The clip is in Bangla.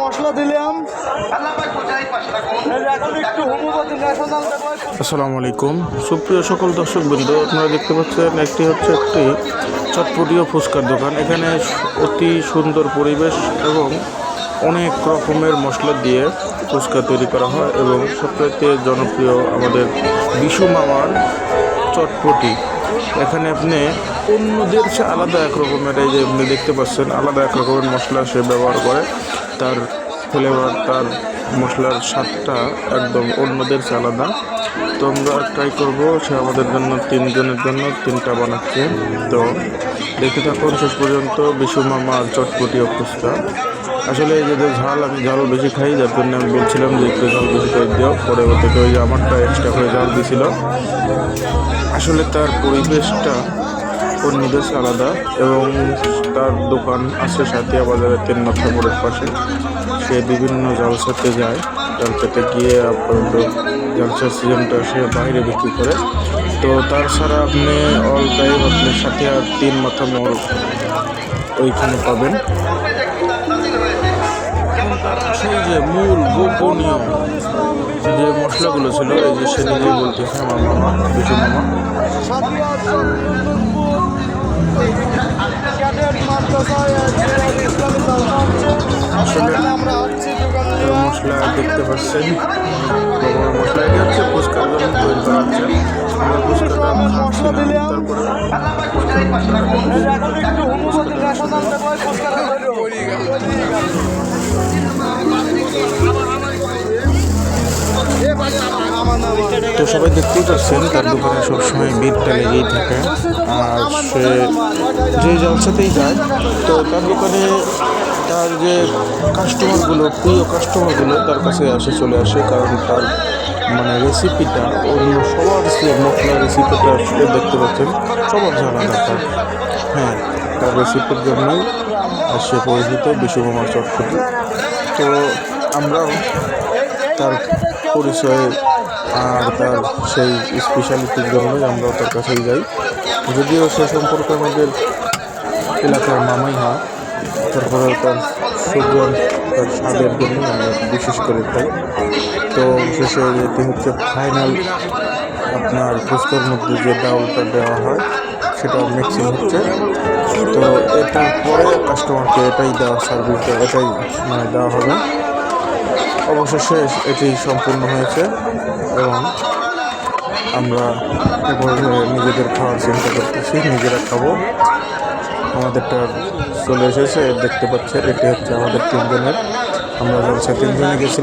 মশলা দিলাম। আসসালামু আলাইকুম। সুপ্রিয় সকল দর্শক বৃন্দ, আপনারা দেখতে পাচ্ছেন একটি হচ্ছে একটি চটপটিও ফুচকার দোকান। এখানে অতি সুন্দর পরিবেশ এবং অনেক রকমের মশলা দিয়ে ফুচকা তৈরি করা হয় এবং সবচাইতে জনপ্রিয় আমাদের বিশু মামার চটপটি। এখানে আপনি অন্যদের চেয়ে আলাদা এক রকমের, এই যে আপনি দেখতে পাচ্ছেন, আলাদা এক রকমের মশলা সে ব্যবহার করে। তার ফ্লেভার তার মশলার স্বাদটা একদম অন্যদের চেয়ে আলাদা। তো আমরা ট্রাই করব, সে আমাদের জন্য, তিনজনের জন্য তিনটা বানাচ্ছে। তো দেখতে থাকুন, শেষ পর্যন্ত বিশু মামার চটপটি ফুচকা আসলে এই যে ঝাল আমি ঝাল বেশি খাই, যার জন্য আমি বলছিলাম যে একটু ঝাল বেশি করে দিও। পরে থেকে ওই যে আমারটা এক্সট্রা করে ঝাল দিছিল। আসলে তার পরিবেশটা চেয়ে আলাদা এবং তার দোকান আছে সাথিয়া বাজারের তিন মাথা মোড়ের পাশে। সে বিভিন্ন জলসাতে যায়। জলসাতে গিয়ে জলসার সিজনটা সে বাইরে বিক্রি করে। তো তার ছাড়া আপনি অল টাইম আপনি সাথিয়া তিন মাথা মোড় ওইখানে পাবেন। তার সেই যে মূল গোপনীয় যে মশলাগুলো ছিল এই যে সে নিজেই বলতেছে আমার মামা বিশু মামা আসলে মশলা দেখতে পাচ্ছেন মশলা। এটা হচ্ছে ফুচকার জন্য তৈরি করা হচ্ছে। আমরা ফুচকাটা তারপরে তো সবাই দেখতেই পাচ্ছেন, তার দোকানে সবসময় ভিড়টা লেগেই থাকে। আর সে যে জলসাতেই যায়, তো তার দোকানে তার যে কাস্টমারগুলো প্রিয় কাস্টমারগুলো তার কাছে আসে চলে আসে, কারণ তার মানে রেসিপিটা অন্য সবার যে মশলা রেসিপিটা দেখতে পাচ্ছেন, সবার জানা তার হ্যাঁ তার রেসিপির জন্যই আর সে পরিচিত বিশ্বকুমার চটপটি। তো আমরাও তার পরিচয় আর তার সেই স্পেশালিটির জন্যই আমরা তার কাছেই যাই। যদিও সে সম্পর্কে আমাদের এলাকার মামাই হয়, তারপরে তার সুগন্ধ তার স্বাদের জন্য আমরা বিশেষ করে খাই। তো শেষে এটি হচ্ছে ফাইনাল আপনার ফুচকার মধ্যে যে ডাউলটা দেওয়া হয়, সেটা মিক্সিং হচ্ছে। তো এটার পরে কাস্টমারকে এটাই দেওয়া সার্ভিস এটাই মানে দেওয়া হবে। অবশেষে এটি সম্পূর্ণ হয়েছে এবং আমরা নিজেদের খাওয়ার চিন্তা করতেছি, নিজেরা খাব। আমাদেরটা চলে এসেছে, দেখতে পাচ্ছেন, এটি হচ্ছে আমাদের তিনজনের। আমরা জলসা তিনজনে গেছি।